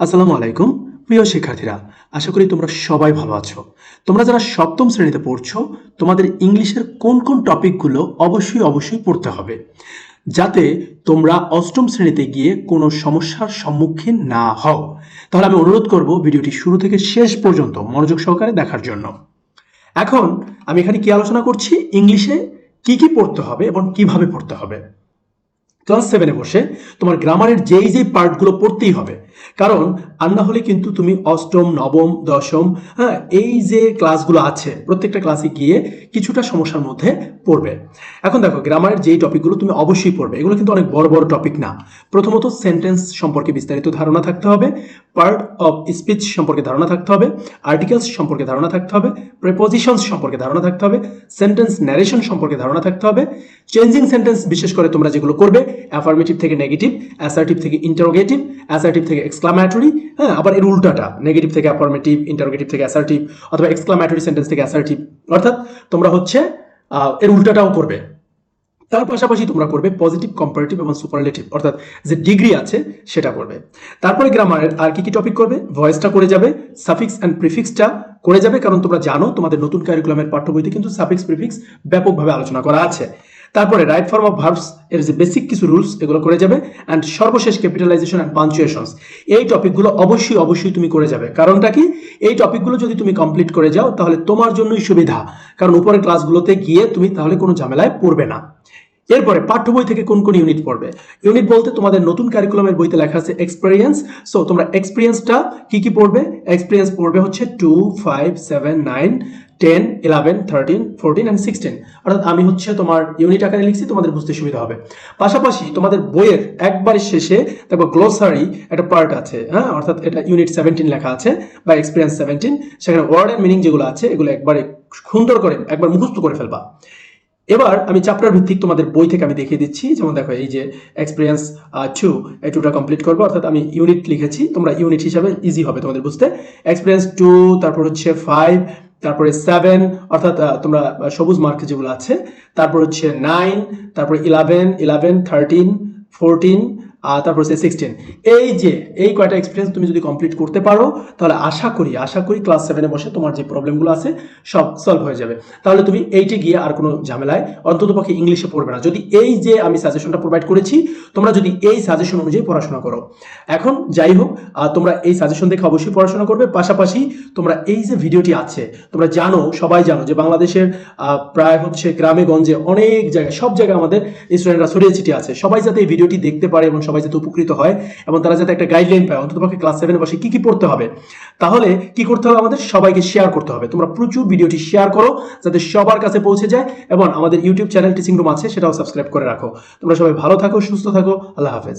আসসালামু আলাইকুম, প্রিয় শিক্ষার্থীরা। আশা করি তোমরা সবাই ভালো আছো। তোমরা যারা সপ্তম শ্রেণীতে পড়ছো, তোমাদের ইংলিশের কোন কোন টপিকগুলো অবশ্যই অবশ্যই পড়তে হবে। যাতে তোমরা অষ্টম শ্রেণীতে গিয়ে কোনো সমস্যার সম্মুখীন না হও। তাহলে আমি অনুরোধ করব ভিডিওটি শুরু থেকে শেষ পর্যন্ত মনোযোগ সহকারে দেখার জন্য। এখন আমি এখানে কি আলোচনা করছি? ইংলিশে কি কি পড়তে হবে এবং কীভাবে পড়তে হবে। ক্লাস সেভেনে বসে তোমার গ্রামারের যেই যেই পার্টগুলো পড়তেই হবে কারণ আর না হলে কিন্তু তুমি অষ্টম, নবম, দশম হ্যাঁ এই যে ক্লাসগুলো আছে, প্রত্যেকটা ক্লাসে গিয়ে কিছুটা সমস্যার মধ্যে পড়বে। এখন দেখো গ্রামারের যেই টপিকগুলো তুমি অবশ্যই পড়বে, এগুলো কিন্তু অনেক বড় বড় টপিক না। প্রথমত সেন্টেন্স সম্পর্কে বিস্তারিত ধারণা থাকতে হবে পার্ট অফ স্পিচ সম্পর্কে ধারণা থাকতে হবে আর্টিকেলস সম্পর্কে ধারণা থাকতে হবে প্রেপোজিশনস সম্পর্কে ধারণা থাকতে হবে সেন্টেন্স ন্যারেশন সম্পর্কে ধারণা থাকতে হবে চেঞ্জিং সেন্টেন্স বিশেষ করে তোমরা যেগুলো করবে অ্যাফার্মেটিভ থেকে নেগেটিভ অ্যাসার্টিভ থেকে ইন্টারোগেটিভ অ্যাসার্টিভ থেকে এক্সক্লামেটরি হ্যাঁ আবার এর উল্টাটা নেগেটিভ থেকে অ্যাফার্মেটিভ ইন্টারোগেটিভ থেকে অ্যাসার্টিভ অথবা এক্সক্লামেটরি সেন্টেন্স থেকে অ্যাসার্টিভ অর্থাৎ তোমরা হচ্ছে এর উল্টাটাও করবে। তার পাশাপাশি তোমরা করবে পজিটিভ কম্পারেটিভ এবং সুপারলেটিভ অর্থাৎ যে ডিগ্রি আছে, সেটা করবে। তারপরে গ্রামারের আর কি কি টপিক করবে? ভয়েসটা করে যাবে সাফিক্স অ্যান্ড প্রিফিক্সটা করে যাবে, কারণ তোমরা জানো তোমাদের নতুন কারিকুলামের পাঠ্য বইতে কিন্তু সাফিক্স প্রিফিক্স ব্যাপকভাবে আলোচনা করা আছে। তারপরে রাইট ফর্ম অফ ভার্বস এর যে বেসিক কিছু রুলস এগুলো করে যাবে অ্যান্ড সর্বশেষ ক্যাপিটালাইজেশন অ্যান্ড পাঞ্চুয়েশনস এই টপিকগুলো অবশ্যই অবশ্যই তুমি করে যাবে। কারণটা কি? এই টপিকগুলো যদি তুমি কমপ্লিট করে যাও, তাহলে তোমার জন্যই সুবিধা। কারণ উপরের ক্লাসগুলোতে গিয়ে তুমি তাহলে কোনো ঝামেলায় পড়বে না। এরপরে পাঠ্য বই থেকে কোন কোন ইউনিট পড়বে? ইউনিট বলতে তোমাদের নতুন কারিকুলামের বইতে লেখা আছে এক্সপিরিয়েন্স সো তোমরা এক্সপিরিয়েন্সটা কি কি পড়বে? এক্সপিরিয়েন্স পড়বে হচ্ছে two five seven nine ten eleven thirteen fourteen and sixteen অর্থাৎ আমি হচ্ছে তোমার ইউনিট আকারে লিখছি, তোমাদের বুঝতে সুবিধা হবে। পাশাপাশি তোমাদের বইয়ের একবার শেষে দেখো গ্লোসারি একটা পার্ট আছে হ্যাঁ? অর্থাৎ এটা ইউনিট সেভেন্টিন লেখা আছে, বা এক্সপিরিয়েন্স সেভেন্টিন সেখানে ওয়ার্ড অ্যান্ড মিনিং যেগুলো আছে, এগুলো একবারে সুন্দর করে, একবার মুখস্থ করে ফেলবা। এবার আমি চ্যাপ্টার ভিত্তিক তোমাদের বই থেকে আমি দেখিয়ে দিচ্ছি। যেমন দেখো, এই যে এক্সপিরিয়েন্স টু এই টুটা কমপ্লিট করব। অর্থাৎ আমি ইউনিট লিখেছি, তোমরা ইউনিট হিসাবে ইজি হবে তোমাদের বুঝতে। এক্সপিরিয়েন্স টু তারপর হচ্ছে ফাইভ তারপরে সেভেন অর্থাৎ তোমরা সবুজ মার্ক যেগুলো আছে, তারপর হচ্ছে নাইন তারপরে ইলেভেন ইলেভেন থার্টিন ফোরটিন তারপর হচ্ছে সিক্সটিন এই যে, এই কয়টা এক্সপিরিয়েন্স তুমি যদি কমপ্লিট করতে পারো, তাহলে আশা করি আশা করি ক্লাস সেভেনে বসে তোমার যে প্রবলেমগুলো আছে, সব সলভ হয়ে যাবে। তাহলে তুমি এইটে গিয়ে আর কোনো ঝামেলায় অন্তত পক্ষে ইংলিশে পড়বে না। যদি এই যে আমি সাজেশনটা প্রোভাইড করেছি, তোমরা যদি এই সাজেশন অনুযায়ী পড়াশোনা করো। এখন যাই হোক তোমরা এই সাজেশন দেখে অবশ্যই পড়াশোনা করবে। পাশাপাশি তোমরা এই যে ভিডিওটি আছে, তোমরা জানো, সবাই জানো যে বাংলাদেশের প্রায় হচ্ছে গ্রামে গঞ্জে অনেক জায়গায়, সব জায়গায় আমাদের স্টুডেন্টরা ছড়িয়ে ছিটিয়ে আছে। সবাই যাতে এই ভিডিওটি দেখতে পারে এবং সবাই যাতে উপকৃত হয় এবং তারা যাতে একটা গাইডলাইন পায়, অন্তত পক্ষে ক্লাস সেভেনে বসে কি কি পড়তে হবে, তাহলে কি করতে হবে আমাদের? সবাইকে শেয়ার করতে হবে। তোমরা প্রচুর ভিডিওটি শেয়ার করো যাতে সবার কাছে পৌঁছে যায় এবং আমাদের ইউটিউব চ্যানেল টিচিং রুম আছে, সেটাও সাবস্ক্রাইব করে রাখো। তোমরা সবাই ভালো থাকো, সুস্থ থাকো, আল্লাহ হাফেজ।